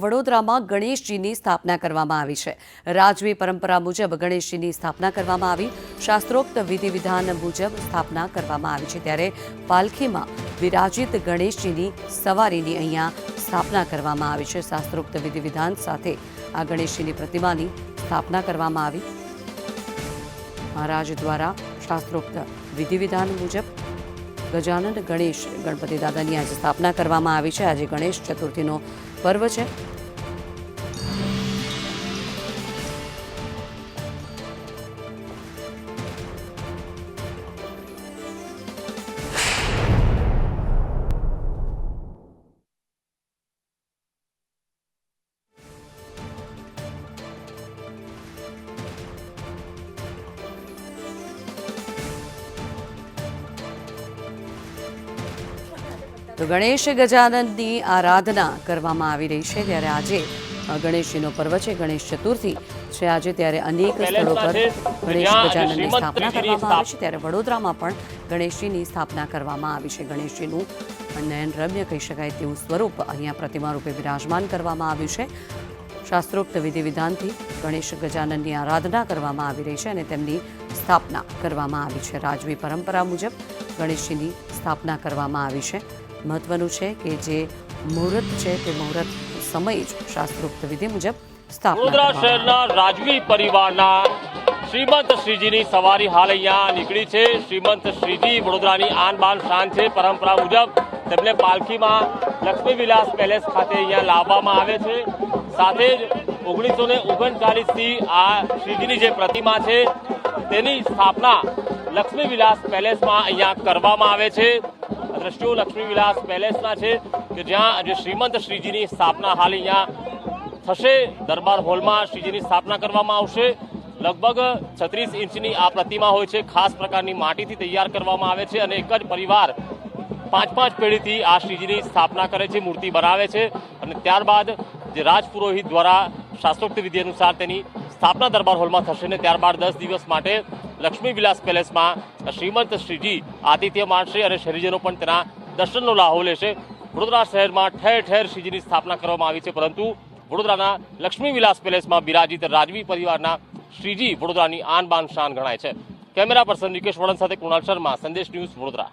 વડોદરામાં ગણેશજીની સ્થાપના કરવામાં આવી છે. રાજવી પરંપરા મુજબ ગણેશજીની સ્થાપના કરવામાં આવી. શાસ્ત્રોક્ત વિધિ વિધાન મુજબ સ્થાપના કરવામાં આવી છે. ત્યારે પાલખીમાં વિરાજિત ગણેશજીની સવારીની અહીંયા સ્થાપના કરવામાં આવી છે. શાસ્ત્રોક્ત વિધિ વિધાન સાથે આ ગણેશજીની પ્રતિમાની સ્થાપના કરવામાં આવી. મહારાજ દ્વારા શાસ્ત્રોક્ત વિધિ વિધાન મુજબ ગજાનન ગણેશ ગણપતિ દાદાની આજે સ્થાપના કરવામાં આવી છે. આજે ગણેશ ચતુર્થીનો પર્વ છે? તો ગણેશ ગજાનંદની આરાધના કરવામાં આવી રહી છે ત્યારે આજે ગણેશજીનો પર્વ છે. ગણેશ ચતુર્થી છે આજે ત્યારે અનેક સ્થળો પર ગણેશ ગજાનંદની સ્થાપના કરવામાં આવી છે. ત્યારે વડોદરામાં પણ ગણેશજીની સ્થાપના કરવામાં આવી છે. ગણેશજીનું નયન રમ્ય કહી શકાય તેવું સ્વરૂપ અહીંયા પ્રતિમા રૂપે વિરાજમાન કરવામાં આવ્યું છે. શાસ્ત્રોક્ત વિધિ વિધાનથી ગણેશ ગજાનંદની આરાધના કરવામાં આવી રહી છે અને તેમની સ્થાપના કરવામાં આવી છે. રાજવી પરંપરા મુજબ ગણેશજીની સ્થાપના કરવામાં આવી છે. મહત્વનું છે કે જે મુહૂર્ત છે તે મુહૂર્ત સમય જ શાસ્ત્રોક્ત વિધિ મુજબ સ્થાપના. શહેરના રાજવી પરિવારના શ્રીમંત શ્રીજીની સવારી હાલ અહીંયા નીકળી છે. શ્રીમંત શ્રીજી વડોદરાની આન બાન શાન છે પરંપરા મુજબ તેમને પાલખીમાં લક્ષ્મી વિલાસ પેલેસ ખાતે અહીંયા લાવવામાં આવે છે. સાથે જ ઓગણીસો ને ઓગણચાલીસથી આ શ્રીજીની જે પ્રતિમા છે તેની સ્થાપના લક્ષ્મી વિલાસ પેલેસમાં અહીંયા કરવામાં આવે છે. દ્રશ્યો લક્ષ્મી વિલાસ પેલેસના છે કે જ્યાં જે શ્રીમંત શ્રીજીની સ્થાપના હાલ અહીંયા થશે. દરબાર હોલમાં શ્રીજીની સ્થાપના કરવામાં આવશે. લગભગ છત્રીસ ઇંચની આ પ્રતિમા હોય છે. ખાસ પ્રકારની માટીથી તૈયાર કરવામાં આવે છે અને એક જ પરિવાર પાંચ પાંચ પેઢીથી આ શ્રીજીની સ્થાપના કરે છે, મૂર્તિ બનાવે છે અને ત્યારબાદ જે રાજપુરોહિત દ્વારા શાસ્ત્રોક્ત વિધિ અનુસાર તેની સ્થાપના દરબાર હોલમાં થશે ને ત્યારબાદ દસ દિવસ માટે લક્ષ્મી વિલાસ પેલેસમાં શ્રીમંત શ્રીજી આતિથ્ય માણશે અને શહેરીજનો પણ તેના દર્શનનો લાહો લેશે. વડોદરા શહેરમાં ઠેર ઠેર શ્રીજીની સ્થાપના કરવામાં આવી છે, પરંતુ વડોદરાના લક્ષ્મી વિલાસ પેલેસમાં બિરાજિત રાજવી પરિવારના શ્રીજી વડોદરાની આન બાન શાન ગણાય છે. કેમેરા પર્સન નિકેશ વડન સાથે કુણાલ શર્મા, સંદેશ ન્યૂઝ વડોદરા.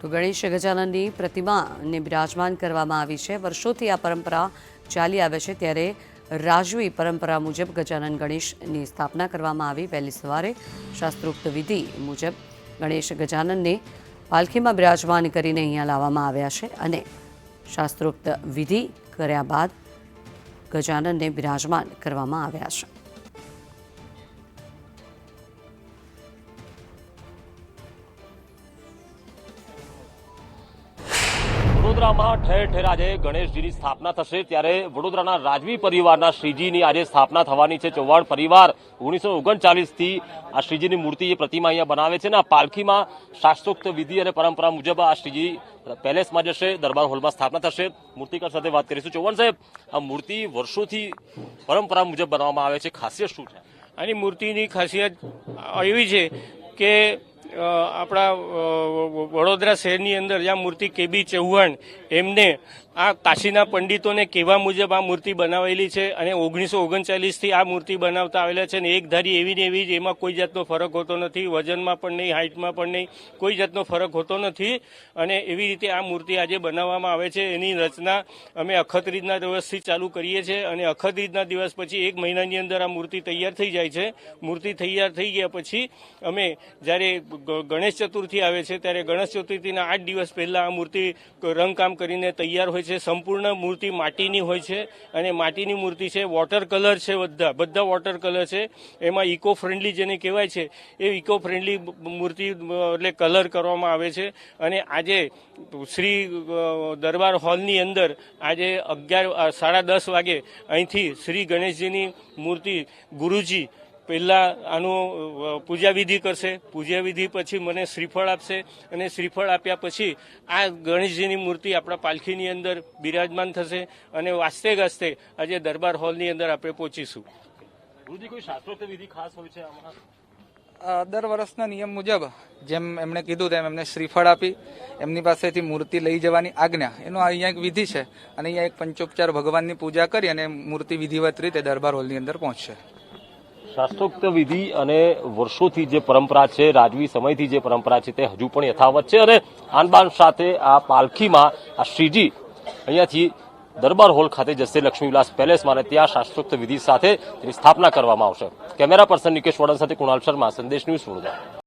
તો ગણેશ ગજાનનની પ્રતિમાને બિરાજમાન કરવામાં આવી છે. વર્ષોથી આ પરંપરા ચાલી આવે છે, ત્યારે રાજવી પરંપરા મુજબ ગજાનન ગણેશની સ્થાપના કરવામાં આવી. વહેલી સવારે શાસ્ત્રોક્ત વિધિ મુજબ ગણેશ ગજાનનને પાલખીમાં બિરાજમાન કરીને અહીંયા લાવવામાં આવ્યા છે અને શાસ્ત્રોક્ત વિધિ કર્યા બાદ ગજાનનને બિરાજમાન કરવામાં આવ્યા છે. વડોદરામાં ઠેર ઠેર આજે ગણેશજીની સ્થાપના થશે. ત્યારે વડોદરાના રાજવી પરિવારના શ્રીજીની આજે સ્થાપના થવાની છે. ચૌહાણ પરિવાર ઓગણીસો ઓગણચાલીસથી આ શ્રીજીની મૂર્તિ એ પ્રતિમા અહીંયા બનાવે છે અને આ પાલખીમાં શાસ્ત્રોક્ત વિધિ અને પરંપરા મુજબ આ શ્રીજી પેલેસમાં જશે, દરબાર હોલમાં સ્થાપના થશે. મૂર્તિકાર સાથે વાત કરીશું. ચૌહાણ સાહેબ, આ મૂર્તિ વર્ષોથી પરંપરા મુજબ બનાવવામાં આવે છે. ખાસિયત શું છે? આની મૂર્તિની ખાસિયત એવી છે કે આપણા વડોદરા શહેરની અંદર જ્યાં મૂર્તિ કેબી ચૌહાણ એમને આ કાશીના પંડિતોને કહેવા મુજબ આ મૂર્તિ બનાવેલી છે અને ઓગણીસો ઓગણચાલીસથી આ મૂર્તિ બનાવતા આવેલા છે અને એક ધારી એવી ને એવી જ એમાં કોઈ જાતનો ફરક હોતો નથી, વજનમાં પણ નહીં, હાઇટમાં પણ નહીં, કોઈ જાતનો ફરક હોતો નથી અને એવી રીતે આ મૂર્તિ આજે બનાવવામાં આવે છે. એની રચના અમે અખતરીજના દિવસથી ચાલુ કરીએ છીએ અને અખતરીજના દિવસ પછી એક મહિનાની અંદર આ મૂર્તિ તૈયાર થઈ જાય છે. મૂર્તિ તૈયાર થઈ ગયા પછી અમે જ્યારે ગણેશ ચતુર્થી આવે છે, ત્યારે ગણેશ ચતુર્થીના આઠ દિવસ પહેલાં આ મૂર્તિ રંગકામ કરીને તૈયાર હોય છે. સંપૂર્ણ મૂર્તિ માટીની હોય છે અને માટીની મૂર્તિ છે વોટર કલર છે બધા બધા વોટર કલર છે. એમાં ઇકો ફ્રેન્ડલી જેને કહેવાય છે, એ ઇકો ફ્રેન્ડલી મૂર્તિ એટલે કલર કરવામાં આવે છે. અને આજે શ્રી દરબાર હોલની અંદર આજે અગિયાર સાડા દસ વાગે અહીંથી શ્રી ગણેશજીની મૂર્તિ ગુરુજી પહેલા આનું પૂજાવિધિ પૂજા વિધિ કરશે. પૂજા વિધિ પછી મને શ્રીફળ આપશે અને શ્રીફળ આપ્યા પછી આ ગણેશજીની મૂર્તિ આપણા પાલખીની અંદર બિરાજમાન થશે અને વાસ્તે ગાસ્તે આજે દરબાર હોલની અંદર આપણે પહોંચીશું. ગુરુજી વિધિ ખાસ હોય છે આમાં? અ, દર વર્ષના નિયમ મુજબ જેમ એમણે કીધું તેમ એમને શ્રીફળ આપી એમની પાસેથી મૂર્તિ લઈ જવાની આજ્ઞા. એનો અહીંયા એક વિધિ છે. અને અહીંયા એક પંચોપચાર ભગવાનની પૂજા કરી અને મૂર્તિ વિધિવત રીતે દરબાર હોલની અંદર પહોંચશે. શાસ્ત્રોક્ત વિધિ અને વર્ષોથી જે પરંપરા છે, રાજવી સમયથી જે પરંપરા છે તે હજુ પણ યથાવત છે અને આનબાન સાથે આ પાલખીમાં આ શ્રીજી અહીંયાથી દરબાર હોલ ખાતે જશે લક્ષ્મી વિલાસ પેલેસમાં અને ત્યાં શાસ્ત્રોક્ત વિધિ સાથે તેની સ્થાપના કરવામાં આવશે. કેમેરા પર્સન નિકેશ વડન સાથે કુણાલ શર્મા, સંદેશ ન્યૂઝ વડોદરા.